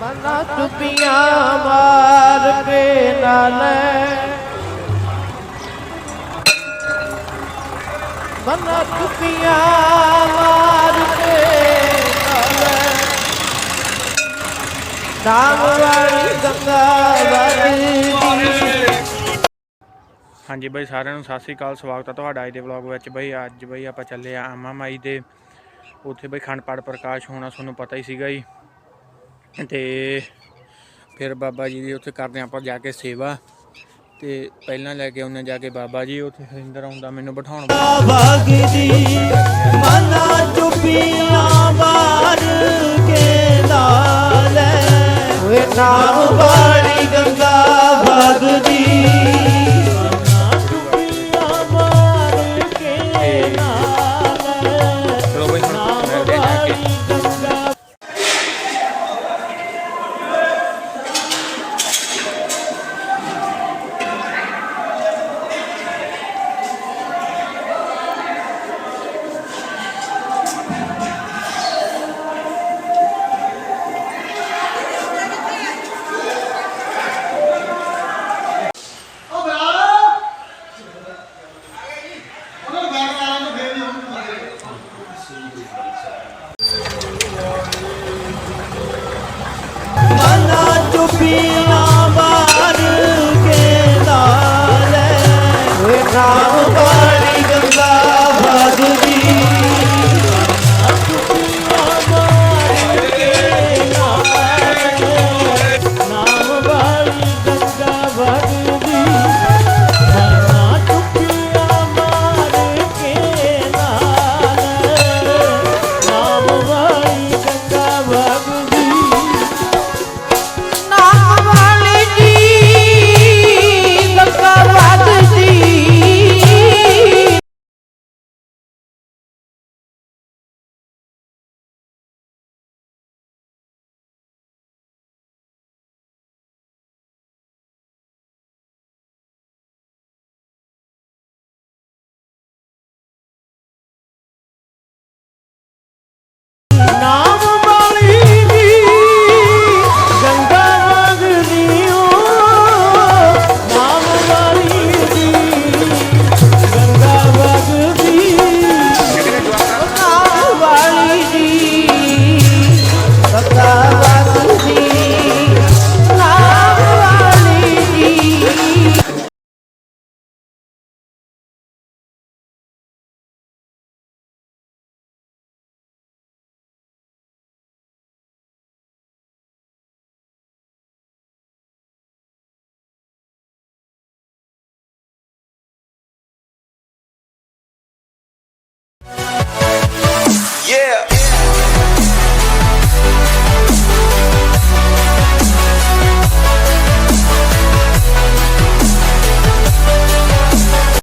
ਮਨਾ ਟੁੱਪੀਆਂ ਮਾਰ ਕੇ ਨਾਲੇ ਮਨਾ ਟੁੱਪੀਆਂ ਮਾਰ ਕੇ ਨਾਲੇ ਨਾਮ ਵਾਲੀ ਗੰਗਾ ਵਰਦੀ ਹਾਂਜੀ ਬਾਈ, ਸਾਰਿਆਂ ਨੂੰ ਸਤਿ ਸ੍ਰੀ ਅਕਾਲ। ਸਵਾਗਤ ਹੈ ਤੁਹਾਡਾ ਅੱਜ ਦੇ ਵਲੌਗ ਵਿੱਚ। ਬਈ, ਅੱਜ ਬਈ ਆਪਾਂ ਚੱਲੇ ਆ ਆਮਾ ਮਾਈ ਦੇ। ਉੱਥੇ ਬਈ ਖੰਡ ਪਾਠ ਪ੍ਰਕਾਸ਼ ਹੋਣਾ ਤੁਹਾਨੂੰ ਪਤਾ ਹੀ ਸੀਗਾ ਜੀ। ਤੇ ਫਿਰ ਬਾਬਾ ਜੀ ਦੀ ਉੱਥੇ ਕਰਦੇ ਹਾਂ ਆਪਾਂ ਜਾ ਕੇ ਸੇਵਾ। ਤੇ ਪਹਿਲਾਂ ਲੈ ਕੇ ਆਉਂਦੇ ਜਾ ਕੇ ਬਾਬਾ ਜੀ, ਉੱਥੇ ਹਰਿੰਦਰ ਆਉਂਦਾ ਮੈਨੂੰ ਬਿਠਾਉਣ। ਭਗਦੀ ਮਨਾ ਚੁਪੀਆਂ ਮਾਰ ਕੇ ਲਾਲੇ ਓਏ ਨਾਮ ਵਾਲੀ be